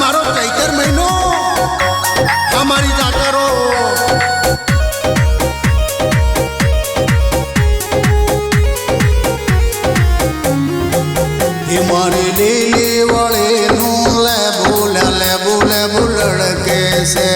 મારો ચૈતર મહિનો. અમારી જાતરો મારે લીલી વળે નું લે ભૂલ લે ભૂલ ભૂલડ કેસે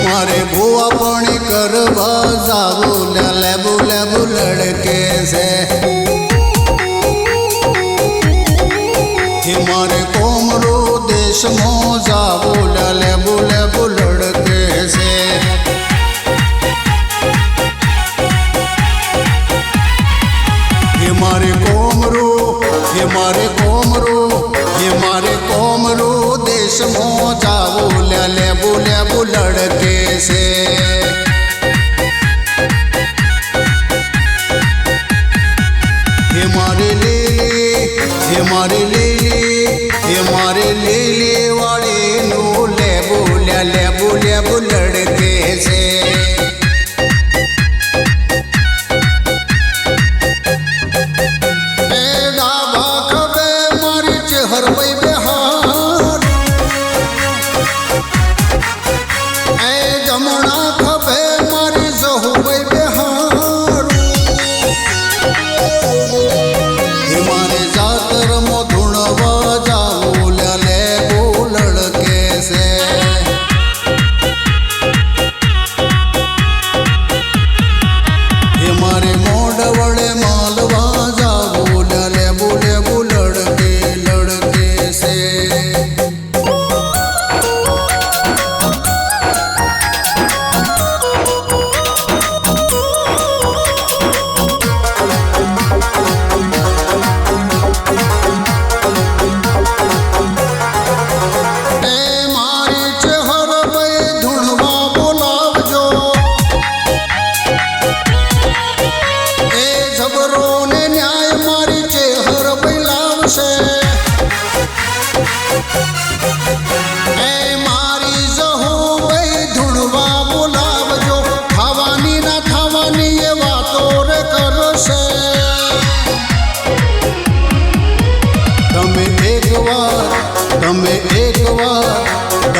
મારે ભૂવા પણ કરવા જાવું લે ભૂલ ભૂલડ કેસે છે મારી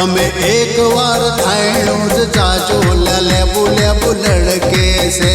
તમે એકવાર થાયણું જ ચાચો લલે બુલે બુલડ કે છે.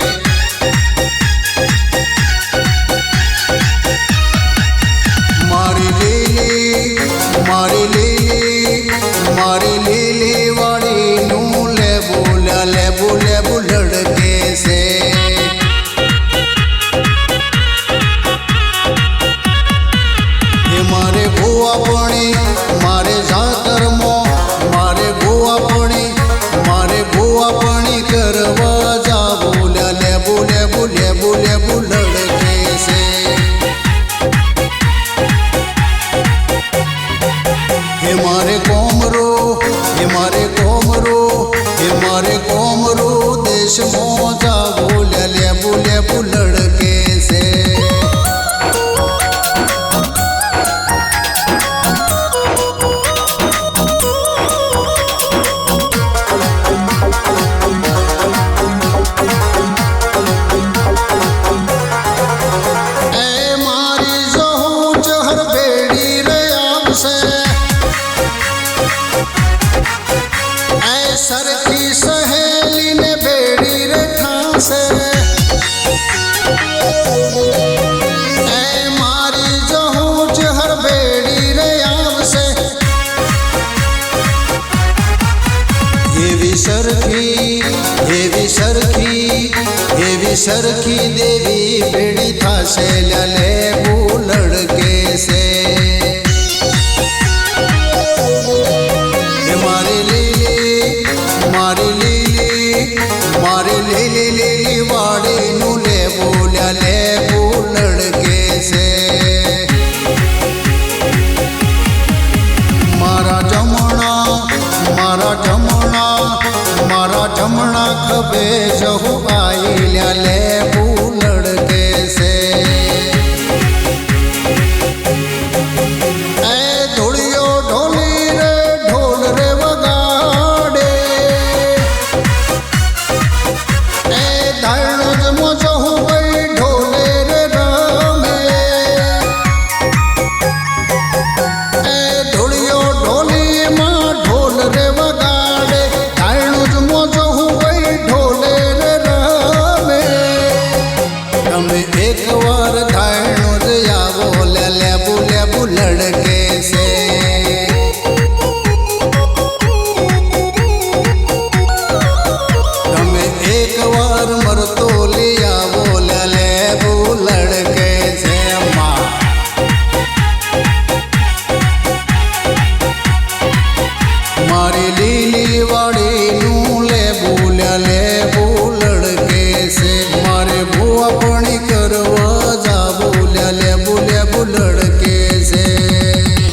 তোমারে গো સરખી દેવી ભેડી થશે લલે Dale મારી લીલી વાળીનું લે બોલ લે.